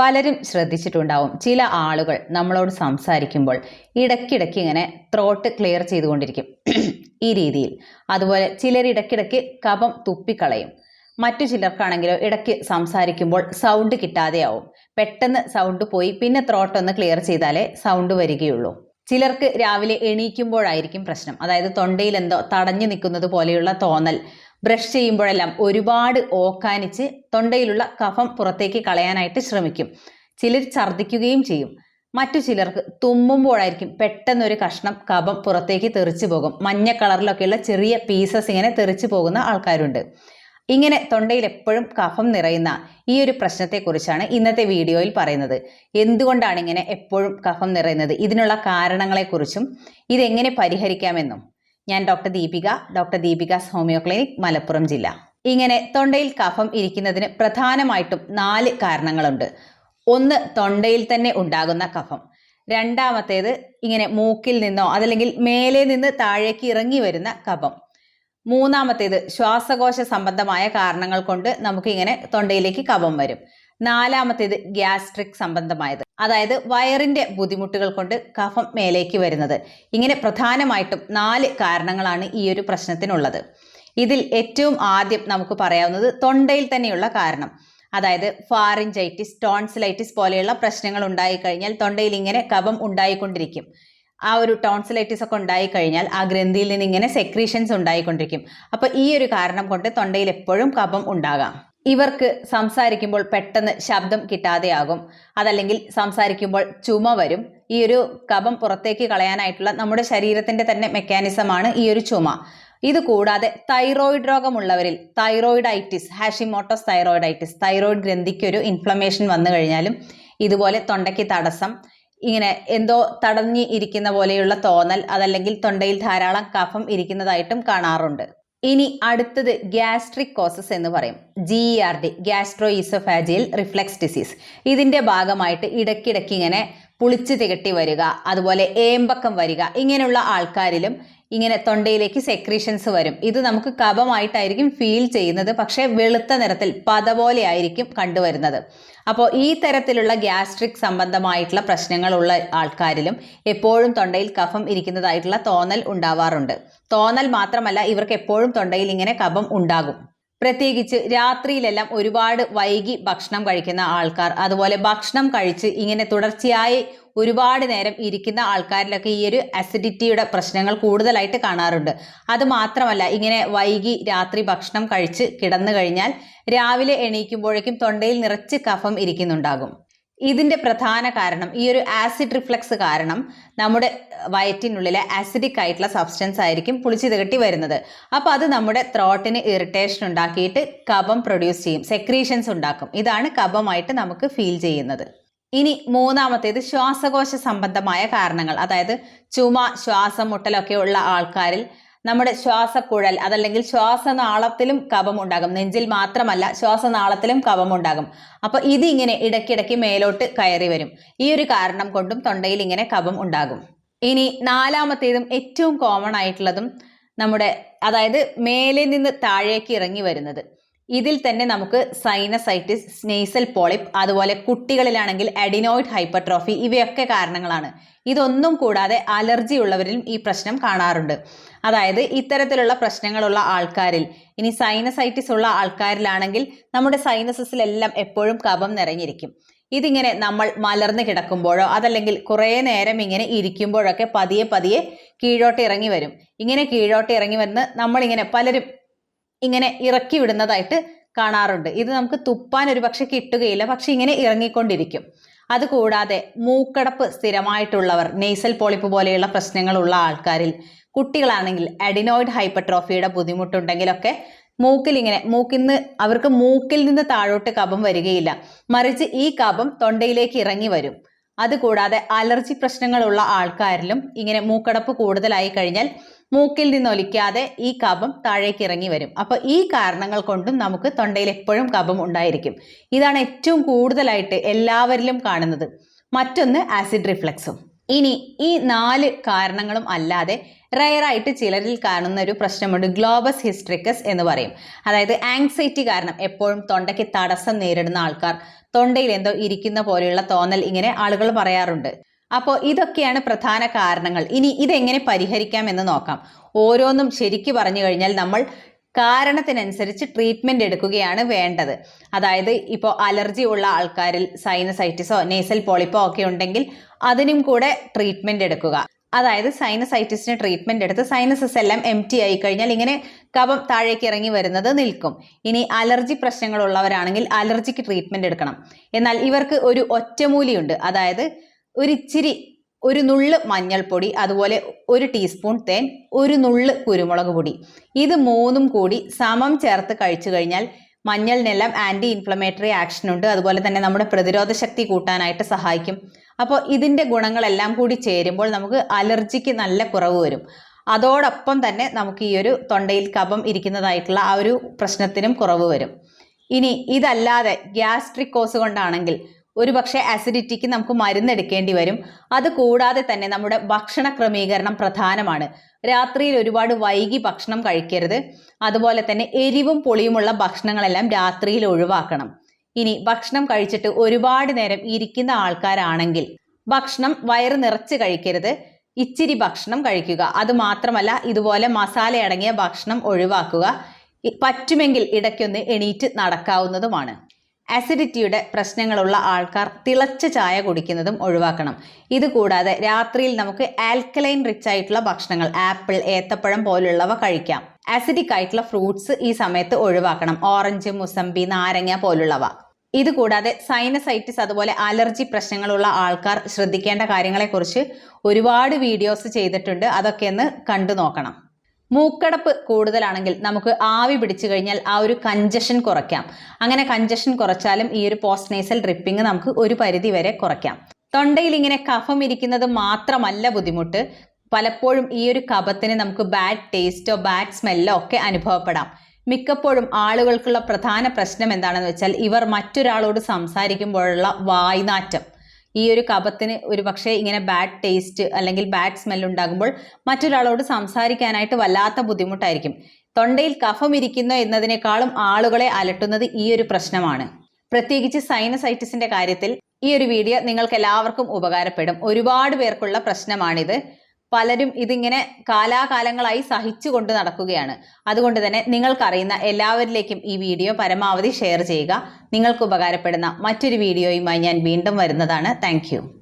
പലരും ശ്രദ്ധിച്ചിട്ടുണ്ടാവും. ചില ആളുകൾ നമ്മളോട് സംസാരിക്കുമ്പോൾ ഇടയ്ക്കിടയ്ക്ക് ഇങ്ങനെ ത്രോട്ട് ക്ലിയർ ചെയ്തുകൊണ്ടിരിക്കും. ഈ രീതിയിൽ. അതുപോലെ ചിലർ ഇടയ്ക്കിടയ്ക്ക് കപം തുപ്പിക്കളയും. മറ്റു ചിലർക്കാണെങ്കിലോ ഇടയ്ക്ക് സംസാരിക്കുമ്പോൾ സൗണ്ട് കിട്ടാതെയാവും. പെട്ടെന്ന് സൗണ്ട് പോയി പിന്നെ ത്രോട്ട് ഒന്ന് ക്ലിയർ ചെയ്താലേ സൗണ്ട് വരികയുള്ളൂ. ചിലർക്ക് രാവിലെ എണീക്കുമ്പോഴായിരിക്കും പ്രശ്നം. അതായത് തൊണ്ടയിൽ എന്തോ തടഞ്ഞു നിൽക്കുന്നത് പോലെയുള്ള തോന്നൽ. ബ്രഷ് ചെയ്യുമ്പോഴെല്ലാം ഒരുപാട് ഓക്കാനിച്ച് തൊണ്ടയിലുള്ള കഫം പുറത്തേക്ക് കളയാനായിട്ട് ശ്രമിക്കും. ചിലർ ഛർദ്ദിക്കുകയും ചെയ്യും. മറ്റു ചിലർക്ക് തുമ്മുമ്പോഴായിരിക്കും പെട്ടെന്നൊരു കഷ്ണം കഫം പുറത്തേക്ക് തെറിച്ചു പോകും. മഞ്ഞ കളറിലൊക്കെയുള്ള ചെറിയ പീസസ് ഇങ്ങനെ തെറിച്ചു പോകുന്ന ആൾക്കാരുണ്ട്. ഇങ്ങനെ തൊണ്ടയിൽ എപ്പോഴും കഫം നിറയുന്ന ഈ ഒരു പ്രശ്നത്തെക്കുറിച്ചാണ് ഇന്നത്തെ വീഡിയോയിൽ പറയുന്നത്. എന്തുകൊണ്ടാണ് ഇങ്ങനെ എപ്പോഴും കഫം നിറയുന്നത്? ഇതിനുള്ള കാരണങ്ങളെക്കുറിച്ചും ഇതെങ്ങനെ പരിഹരിക്കാമെന്നും ഞാൻ doctor Deepika doctor Deepika's homoeo clinic Malappuram ജില്ല. ഇങ്ങനെ തൊണ്ടയിൽ കഫം ഇരിക്കുന്നതിന് പ്രധാനമായിട്ടും നാല് കാരണങ്ങളുണ്ട്. ഒന്ന് തൊണ്ടയിൽ തന്നെ ഉണ്ടാകുന്ന കഫം. രണ്ടാമത്തേത് ഇങ്ങനെ മൂക്കിൽ നിന്നോ അതല്ലെങ്കിൽ മേലെ നിന്ന് താഴേക്ക് ഇറങ്ങി വരുന്ന കഫം. മൂന്നാമത്തേത് ശ്വാസകോശ സംബന്ധമായ കാരണങ്ങൾ കൊണ്ട് നമുക്ക് ഇങ്ങനെ തൊണ്ടയിലേക്ക് കഫം വരും. നാലാമത്തേത് ഗ്യാസ്ട്രിക് സംബന്ധമായത്. അതായത് വയറിന്റെ ബുദ്ധിമുട്ടുകൾ കൊണ്ട് കഫം മേലേക്ക് വരുന്നത്. ഇങ്ങനെ പ്രധാനമായിട്ടും നാല് കാരണങ്ങളാണ് ഈ ഒരു പ്രശ്നത്തിനുള്ളത്. ഇതിൽ ഏറ്റവും ആദ്യം നമുക്ക് പറയാവുന്നത് തൊണ്ടയിൽ തന്നെയുള്ള കാരണം. അതായത് ഫാറിഞ്ചൈറ്റിസ് ടോൺസിലൈറ്റിസ് പോലെയുള്ള പ്രശ്നങ്ങൾ ഉണ്ടായിക്കഴിഞ്ഞാൽ തൊണ്ടയിൽ ഇങ്ങനെ കഫം ഉണ്ടായിക്കൊണ്ടിരിക്കും. ആ ഒരു ടോൺസിലൈറ്റിസ് ഒക്കെ ഉണ്ടായിക്കഴിഞ്ഞാൽ ആ ഗ്രന്ഥിയിൽ നിന്ന് ഇങ്ങനെ സെക്രീഷൻസ് ഉണ്ടായിക്കൊണ്ടിരിക്കും. അപ്പോൾ ഈ ഒരു കാരണം കൊണ്ട് തൊണ്ടയിൽ എപ്പോഴും കഫം ഉണ്ടാകാം. ഇവർക്ക് സംസാരിക്കുമ്പോൾ പെട്ടെന്ന് ശബ്ദം കിട്ടാതെയാകും. അതല്ലെങ്കിൽ സംസാരിക്കുമ്പോൾ ചുമ വരും. ഈ ഒരു കഫം പുറത്തേക്ക് കളയാനായിട്ടുള്ള നമ്മുടെ ശരീരത്തിന്റെ തന്നെ മെക്കാനിസമാണ് ഈ ഒരു ചുമ. ഇത് കൂടാതെ തൈറോയിഡ് രോഗമുള്ളവരിൽ തൈറോയിഡൈറ്റിസ് ഹാഷിമോട്ടോസ് തൈറോയിഡൈറ്റിസ് തൈറോയിഡ് ഗ്രന്ഥിക്ക് ഒരു ഇൻഫ്ലമേഷൻ വന്നു കഴിഞ്ഞാലും ഇതുപോലെ തൊണ്ടയ്ക്ക് തടസ്സം ഇങ്ങനെ എന്തോ തടഞ്ഞ് ഇരിക്കുന്ന പോലെയുള്ള തോന്നൽ അതല്ലെങ്കിൽ തൊണ്ടയിൽ ധാരാളം കഫം ഇരിക്കുന്നതായിട്ടും കാണാറുണ്ട്. ഇനി അടുത്തത് ഗ്യാസ്ട്രിക് കോസസ് എന്ന് പറയും. G R D gastro oesophageal reflux disease ഇതിന്റെ ഭാഗമായിട്ട് ഇടയ്ക്കിടയ്ക്ക് ഇങ്ങനെ പുളിച്ചു തികട്ടി വരിക അതുപോലെ ഏമ്പക്കം വരിക ഇങ്ങനെയുള്ള ആൾക്കാരിലും ഇങ്ങനെ തൊണ്ടയിലേക്ക് സെക്രീഷൻസ് വരും. ഇത് നമുക്ക് കഫമായിട്ടായിരിക്കും ഫീൽ ചെയ്യുന്നത്. പക്ഷേ വെളുത്ത നിറത്തിൽ പത പോലെ ആയിരിക്കും കണ്ടുവരുന്നത്. അപ്പോൾ ഈ തരത്തിലുള്ള ഗ്യാസ്ട്രിക് സംബന്ധമായിട്ടുള്ള പ്രശ്നങ്ങളുള്ള ആൾക്കാരിലും എപ്പോഴും തൊണ്ടയിൽ കഫം ഇരിക്കുന്നതായിട്ടുള്ള തോന്നൽ ഉണ്ടാവാറുണ്ട്. തോന്നൽ മാത്രമല്ല ഇവർക്ക് എപ്പോഴും തൊണ്ടയിൽ ഇങ്ങനെ കഫം ഉണ്ടാകും. പ്രത്യേകിച്ച് രാത്രിയിലെല്ലാം ഒരുപാട് വൈകി ഭക്ഷണം കഴിക്കുന്ന ആൾക്കാർ അതുപോലെ ഭക്ഷണം കഴിച്ച് ഇങ്ങനെ തുടർച്ചയായി ഒരുപാട് നേരം ഇരിക്കുന്ന ആൾക്കാരിലൊക്കെ ഈ ഒരു അസിഡിറ്റിയുടെ പ്രശ്നങ്ങൾ കൂടുതലായിട്ട് കാണാറുണ്ട്. അത് മാത്രമല്ല ഇങ്ങനെ വൈകി രാത്രി ഭക്ഷണം കഴിച്ച് കിടന്നു കഴിഞ്ഞാൽ രാവിലെ എണീക്കുമ്പോഴേക്കും തൊണ്ടയിൽ നിറച്ച് കഫം ഇരിക്കുന്നുണ്ടാകും. ഇതിന്റെ പ്രധാന കാരണം ഈ ഒരു ആസിഡ് റിഫ്ലക്സ് കാരണം നമ്മുടെ വയറ്റിനുള്ളിലെ ആസിഡിക് ആയിട്ടുള്ള സബ്സ്റ്റൻസ് ആയിരിക്കും പുളിച്ചു തികട്ടി വരുന്നത്. അപ്പോൾ അത് നമ്മുടെ ത്രോട്ടിന് ഇറിറ്റേഷൻ ഉണ്ടാക്കിയിട്ട് കഫം പ്രൊഡ്യൂസ് ചെയ്യും സെക്രീഷൻസ് ഉണ്ടാക്കും. ഇതാണ് കഫമായിട്ട് നമുക്ക് ഫീൽ ചെയ്യുന്നത്. ഇനി മൂന്നാമത്തേത് ശ്വാസകോശ സംബന്ധമായ കാരണങ്ങൾ. അതായത് ചുമ ശ്വാസം മുട്ടലൊക്കെ ഉള്ള ആൾക്കാരിൽ നമ്മുടെ ശ്വാസക്കുഴൽ അതല്ലെങ്കിൽ ശ്വാസനാളത്തിലും കപം ഉണ്ടാകും നെഞ്ചിൽ മാത്രമല്ല ശ്വാസനാളത്തിലും കപം ഉണ്ടാകും അപ്പൊ ഇതിങ്ങനെ ഇടയ്ക്കിടയ്ക്ക് മേലോട്ട് കയറി വരും. ഈ ഒരു കാരണം കൊണ്ടും തൊണ്ടയിൽ ഇങ്ങനെ കഫം ഉണ്ടാകും. ഇനി നാലാമത്തേതും ഏറ്റവും കോമൺ ആയിട്ടുള്ളതും നമ്മുടെ അതായത് മേലെ നിന്ന് താഴേക്ക് ഇറങ്ങി വരുന്നത്. ഇതിൽ തന്നെ നമുക്ക് സൈനസൈറ്റിസ് സ്നേസൽ പോളിപ്പ് അതുപോലെ കുട്ടികളിലാണെങ്കിൽ അഡിനോയിഡ് ഹൈപ്പർട്രോഫി ഇവയൊക്കെ കാരണങ്ങളാണ്. ഇതൊന്നും കൂടാതെ അലർജി ഉള്ളവരിലും ഈ പ്രശ്നം കാണാറുണ്ട്. അതായത് ഇത്തരത്തിലുള്ള പ്രശ്നങ്ങളുള്ള ആൾക്കാരിൽ ഇനി സൈനസൈറ്റിസ് ഉള്ള ആൾക്കാരിലാണെങ്കിൽ നമ്മുടെ സൈനസസിലെല്ലാം എപ്പോഴും കഫം നിറഞ്ഞിരിക്കും. ഇതിങ്ങനെ നമ്മൾ മലർന്നു കിടക്കുമ്പോഴോ അതല്ലെങ്കിൽ കുറേ നേരം ഇങ്ങനെ ഇരിക്കുമ്പോഴൊക്കെ പതിയെ പതിയെ കീഴോട്ട് ഇറങ്ങി വരും. ഇങ്ങനെ കീഴോട്ട് ഇറങ്ങി വന്ന് നമ്മളിങ്ങനെ പലരും ഇങ്ങനെ ഇറക്കി വിടുന്നതായിട്ട് കാണാറുണ്ട്. ഇത് നമുക്ക് തുപ്പാൻ ഒരു പക്ഷെ കിട്ടുകയില്ല പക്ഷെ ഇങ്ങനെ ഇറങ്ങിക്കൊണ്ടിരിക്കും. അതുകൂടാതെ മൂക്കടപ്പ് സ്ഥിരമായിട്ടുള്ളവർ നെയ്സൽ പോളിപ്പ് പോലെയുള്ള പ്രശ്നങ്ങളുള്ള ആൾക്കാരിൽ കുട്ടികളാണെങ്കിൽ അഡിനോയിഡ് ഹൈപ്പർട്രോഫിയുടെ ബുദ്ധിമുട്ടുണ്ടെങ്കിലൊക്കെ മൂക്കിൽ ഇങ്ങനെ മൂക്കിൽ നിന്ന് അവർക്ക് മൂക്കിൽ നിന്ന് താഴോട്ട് കഫം വരികയില്ല. മറിച്ച് ഈ കഫം തൊണ്ടയിലേക്ക് ഇറങ്ങി വരും. അതുകൂടാതെ അലർജി പ്രശ്നങ്ങളുള്ള ആൾക്കാരിലും ഇങ്ങനെ മൂക്കടപ്പ് കൂടുതലായി കഴിഞ്ഞാൽ മൂക്കിൽ നിന്ന് ഒലിക്കാതെ ഈ കഫം താഴേക്ക് ഇറങ്ങി വരും. അപ്പോൾ ഈ കാരണങ്ങൾ കൊണ്ടും നമുക്ക് തൊണ്ടയിൽ എപ്പോഴും കഫം ഉണ്ടായിരിക്കും. ഇതാണ് ഏറ്റവും കൂടുതലായിട്ട് എല്ലാവരിലും കാണുന്നത്. മറ്റൊന്ന് ആസിഡ് റിഫ്ലക്സും ഇനി ഈ നാല് കാരണങ്ങളും അല്ലാതെ റയറായിട്ട് ചിലരിൽ കാണുന്ന ഒരു പ്രശ്നമുണ്ട്. ഗ്ലോബസ് ഹിസ്ട്രിക്കസ് എന്ന് പറയും. അതായത് ആങ്സൈറ്റി കാരണം എപ്പോഴും തൊണ്ടയ്ക്ക് തടസ്സം നേരിടുന്ന ആൾക്കാർ. തൊണ്ടയിൽ എന്തോ ഇരിക്കുന്ന പോലെയുള്ള തോന്നൽ ഇങ്ങനെ ആളുകൾ പറയാറുണ്ട്. അപ്പോൾ ഇതൊക്കെയാണ് പ്രധാന കാരണങ്ങൾ. ഇനി ഇതെങ്ങനെ പരിഹരിക്കാം എന്ന് നോക്കാം. ഓരോന്നും ശരിക്ക് പറഞ്ഞു കഴിഞ്ഞാൽ നമ്മൾ കാരണത്തിനനുസരിച്ച് ട്രീറ്റ്മെന്റ് എടുക്കുകയാണ് വേണ്ടത്. അതായത് ഇപ്പോൾ അലർജി ഉള്ള ആൾക്കാരിൽ സൈനസൈറ്റിസോ നേസൽ പോളിപ്പോ ഒക്കെ ഉണ്ടെങ്കിൽ അതിനും കൂടെ ട്രീറ്റ്മെന്റ് എടുക്കുക. അതായത് സൈനസൈറ്റിസിന് ട്രീറ്റ്മെന്റ് എടുത്ത് സൈനസസ് എല്ലാം എം ടി ആയി കഴിഞ്ഞാൽ ഇങ്ങനെ കഫം താഴേക്ക് ഇറങ്ങി വരുന്നത് നിൽക്കും. ഇനി അലർജി പ്രശ്നങ്ങളുള്ളവരാണെങ്കിൽ അലർജിക്ക് ട്രീറ്റ്മെന്റ് എടുക്കണം. എന്നാൽ ഇവർക്ക് ഒരു ഒറ്റമൂലിയുണ്ട് അതായത് ഒരു ഇച്ചിരി ഒരു നുള്ള് മഞ്ഞൾപ്പൊടി അതുപോലെ ഒരു ടീസ്പൂൺ തേൻ ഒരു നുള്ള് കുരുമുളക് പൊടി. ഇത് മൂന്നും കൂടി സമം ചേർത്ത് കഴിച്ചു കഴിഞ്ഞാൽ മഞ്ഞളിനെല്ലാം ആന്റി ഇൻഫ്ലമേറ്ററി ആക്ഷൻ ഉണ്ട്. അതുപോലെ തന്നെ നമ്മുടെ പ്രതിരോധ ശക്തി കൂട്ടാനായിട്ട് സഹായിക്കും. അപ്പോൾ ഇതിന്റെ ഗുണങ്ങളെല്ലാം കൂടി ചേരുമ്പോൾ നമുക്ക് അലർജിക്ക് നല്ല കുറവ് വരും. അതോടൊപ്പം തന്നെ നമുക്ക് ഈ ഒരു തൊണ്ടയിൽ കഫം ഇരിക്കുന്നതായിട്ടുള്ള ആ ഒരു പ്രശ്നത്തിനും കുറവ് വരും. ഇനി ഇതല്ലാതെ ഗ്യാസ്ട്രിക് കോസ് കൊണ്ടാണെങ്കിൽ ഒരു പക്ഷേ അസിഡിറ്റിക്ക് നമുക്ക് മരുന്നെടുക്കേണ്ടി വരും. അത് കൂടാതെ തന്നെ നമ്മുടെ ഭക്ഷണ ക്രമീകരണം പ്രധാനമാണ്. രാത്രിയിൽ ഒരുപാട് വൈകി ഭക്ഷണം കഴിക്കരുത്. അതുപോലെ തന്നെ എരിവും പൊളിയുമുള്ള ഭക്ഷണങ്ങളെല്ലാം രാത്രിയിൽ ഒഴിവാക്കണം. ഇനി ഭക്ഷണം കഴിച്ചിട്ട് ഒരുപാട് നേരം ഇരിക്കുന്ന ആൾക്കാരാണെങ്കിൽ ഭക്ഷണം വയറ് നിറച്ച് കഴിക്കരുത്. ഇച്ചിരി ഭക്ഷണം കഴിക്കുക. അത് മാത്രമല്ല ഇതുപോലെ മസാല അടങ്ങിയ ഭക്ഷണം ഒഴിവാക്കുക. പറ്റുമെങ്കിൽ ഇടയ്ക്കൊന്ന് എണീറ്റ് നടക്കാവുന്നതുമാണ്. അസിഡിറ്റിയുടെ പ്രശ്നങ്ങളുള്ള ആൾക്കാർ തിളച്ച ചായ കുടിക്കുന്നതും ഒഴിവാക്കണം. ഇതുകൂടാതെ രാത്രിയിൽ നമുക്ക് ആൽക്കലൈൻ റിച്ച് ആയിട്ടുള്ള ഭക്ഷണങ്ങൾ ആപ്പിൾ ഏത്തപ്പഴം പോലുള്ളവ കഴിക്കാം. അസിഡിക് ആയിട്ടുള്ള ഫ്രൂട്ട്സ് ഈ സമയത്ത് ഒഴിവാക്കണം. ഓറഞ്ച് മുസംബി നാരങ്ങ പോലുള്ളവ. ഇതുകൂടാതെ സൈനസൈറ്റിസ് അതുപോലെ അലർജി പ്രശ്നങ്ങളുള്ള ആൾക്കാർ ശ്രദ്ധിക്കേണ്ട കാര്യങ്ങളെക്കുറിച്ച് ഒരുപാട് വീഡിയോസ് ചെയ്തിട്ടുണ്ട്. അതൊക്കെ ഒന്ന് കണ്ടു നോക്കണം മൂക്കടപ്പ് കൂടുതലാണെങ്കിൽ നമുക്ക് ആവി പിടിച്ചു കഴിഞ്ഞാൽ ആ ഒരു കഞ്ചഷൻ കുറയ്ക്കാം. അങ്ങനെ കഞ്ചഷൻ കുറച്ചാലും ഈ ഒരു പോസ്റ്റ് നേസൽ ഡ്രിപ്പിംഗ് നമുക്ക് ഒരു പരിധി വരെ കുറയ്ക്കാം. തൊണ്ടയിൽ ഇങ്ങനെ കഫം ഇരിക്കുന്നത് മാത്രമല്ല ബുദ്ധിമുട്ട്. പലപ്പോഴും ഈ ഒരു കഫത്തിന് നമുക്ക് ബാഡ് ടേസ്റ്റോ ബാഡ് സ്മെല്ലോ ഒക്കെ അനുഭവപ്പെടാം. മിക്കപ്പോഴും ആളുകൾക്കുള്ള പ്രധാന പ്രശ്നം എന്താണെന്ന് വെച്ചാൽ ഇവർ മറ്റൊരാളോട് സംസാരിക്കുമ്പോഴുള്ള വായ്നാറ്റം. ഈ ഒരു കപത്തിന് ഒരു പക്ഷേ ഇങ്ങനെ ബാഡ് ടേസ്റ്റ് അല്ലെങ്കിൽ ബാഡ് സ്മെൽ ഉണ്ടാകുമ്പോൾ മറ്റൊരാളോട് സംസാരിക്കാനായിട്ട് വല്ലാത്ത ബുദ്ധിമുട്ടായിരിക്കും. തൊണ്ടയിൽ കഫം ഇരിക്കുന്നു എന്നതിനേക്കാളും ആളുകളെ അലട്ടുന്നത് ഈ ഒരു പ്രശ്നമാണ്. പ്രത്യേകിച്ച് സൈനസൈറ്റിസിന്റെ കാര്യത്തിൽ ഈ ഒരു വീഡിയോ നിങ്ങൾക്ക് എല്ലാവർക്കും ഉപകാരപ്പെടും. ഒരുപാട് പേർക്കുള്ള പ്രശ്നമാണിത്. പലരും ഇതിങ്ങനെ കാലാകാലങ്ങളായി സഹിച്ചുകൊണ്ട് നടക്കുകയാണ്. അതുകൊണ്ട് തന്നെ നിങ്ങൾക്കറിയുന്ന എല്ലാവരിലേക്കും ഈ വീഡിയോ പരമാവധി ഷെയർ ചെയ്യുക. നിങ്ങൾക്ക് ഉപകാരപ്പെടുന്ന മറ്റൊരു വീഡിയോയുമായി ഞാൻ വീണ്ടും വരുന്നതാണ്. താങ്ക്